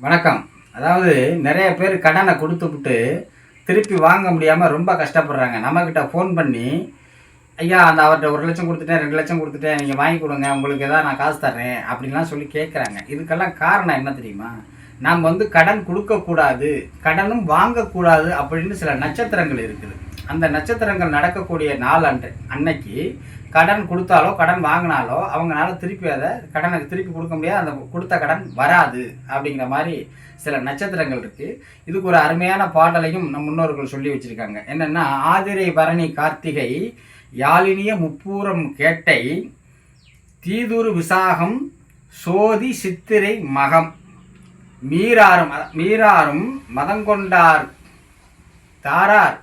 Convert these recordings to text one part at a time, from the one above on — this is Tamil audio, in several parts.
வணக்கம். அதாவது நிறைய பேர் கடனை கொடுத்துவிட்டு திருப்பி வாங்க முடியாமல் ரொம்ப கஷ்டப்படுறாங்க. நம்மக்கிட்ட ஃபோன் பண்ணி ஐயா அந்த அவர்கிட்ட ஒரு லட்சம் கொடுத்துட்டேன் ரெண்டு லட்சம் கொடுத்துட்டேன் நீங்கள் வாங்கி கொடுங்க உங்களுக்கு எதாவது நான் காசு தர்றேன் அப்படின்லாம் சொல்லி கேட்குறாங்க இதுக்கெல்லாம் காரணம் என்ன தெரியுமா? நாம் வந்து கடன் கொடுக்கக்கூடாது கடனும் வாங்கக்கூடாது அப்படின்னு சில நட்சத்திரங்கள் இருக்குது. அந்த நட்சத்திரங்கள் நடக்கக்கூடிய நாள் அன்று அன்னைக்கு கடன் கொடுத்தாலோ கடன் வாங்கினாலோ அவங்களால திருப்பி அதை கடனை திருப்பி கொடுக்க முடியாது. அந்த கொடுத்த கடன் வராது அப்படிங்கிற மாதிரி சில நட்சத்திரங்கள் இருக்கு. இதுக்கு ஒரு அருமையான பாடலையும் நம் முன்னோர்கள் சொல்லி வச்சிருக்காங்க. என்னன்னா ஆதிரை பரணி கார்த்திகை யாழினிய முப்பூரம் கேட்டை தீதுரு விசாகம் சோதி சித்திரை மகம். மீராரும் மீராரும் மதங்கொண்டார் தாரார்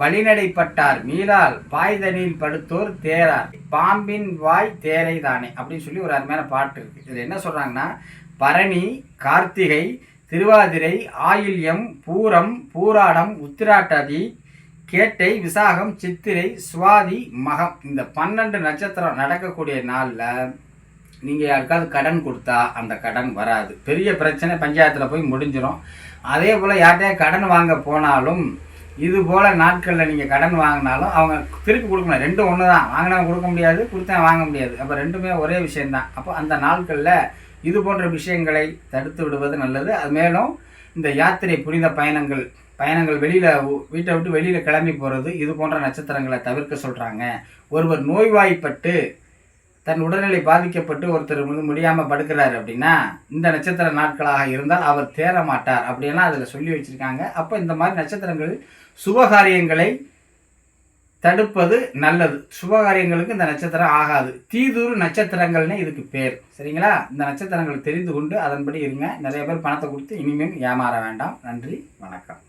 வழிநடைப்பட்டார். மீளால் பாய்தனில் படுத்தோர் தேரார். பாம்பின் வாய் தேரை தானே அப்படின்னு சொல்லி ஒரு அருமையான பாட்டு இருக்கு. இதில் என்ன சொல்கிறாங்கன்னா பரணி கார்த்திகை திருவாதிரை ஆயில்யம் பூரம் பூராடம் உத்திராட்டதி கேட்டை விசாகம் சித்திரை சுவாதி மகம். இந்த பன்னெண்டு நட்சத்திரம் நடக்கக்கூடிய நாளில் நீங்கள் யாருக்காவது கடன் கொடுத்தா அந்த கடன் வராது. பெரிய பிரச்சனை பஞ்சாயத்தில் போய் முடிஞ்சிடும் அதே போல் யார்கிட்டயா கடன் வாங்க போனாலும் இது போல் நாட்களில் நீங்கள் கடன் வாங்கினாலும் அவங்க திருப்பி கொடுக்கணும். ரெண்டும் ஒன்று தான் வாங்கினா கொடுக்க முடியாது கொடுத்தா வாங்க முடியாது. அப்போ ரெண்டுமே ஒரே விஷயந்தான் அப்போ அந்த நாட்களில் இது போன்ற விஷயங்களை தடுத்து விடுவது நல்லது. அது மேலும் இந்த யாத்திரை புனித பயணங்கள் பயணங்கள் வெளியில் வீட்டை விட்டு வெளியில் கிளம்பி போகிறது இது போன்ற நட்சத்திரங்களை தவிர்க்க சொல்கிறாங்க ஒருவர் நோய்வாய்ப்பட்டு தன் உடல்நிலை பாதிக்கப்பட்டு ஒருத்தர் வந்து முடியாமல் படுக்கிறாரு அப்படின்னா இந்த நட்சத்திர நாட்களாக இருந்தால் அவர் தேர மாட்டார் அப்படின்னா அதில் சொல்லி வச்சுருக்காங்க. அப்போ இந்த மாதிரி நட்சத்திரங்கள் சுபகாரியங்களை தடுப்பது நல்லது. சுபகாரியங்களுக்கு இந்த நட்சத்திரம் ஆகாது. தீதூர் நட்சத்திரங்கள்னு இதுக்கு பேர். சரிங்களா? இந்த நட்சத்திரங்கள் தெரிந்து கொண்டு அதன்படி இருங்க. நிறைய பேர் பணத்தை கொடுத்து இனிமேல் ஏமாற வேண்டாம். நன்றி. வணக்கம்.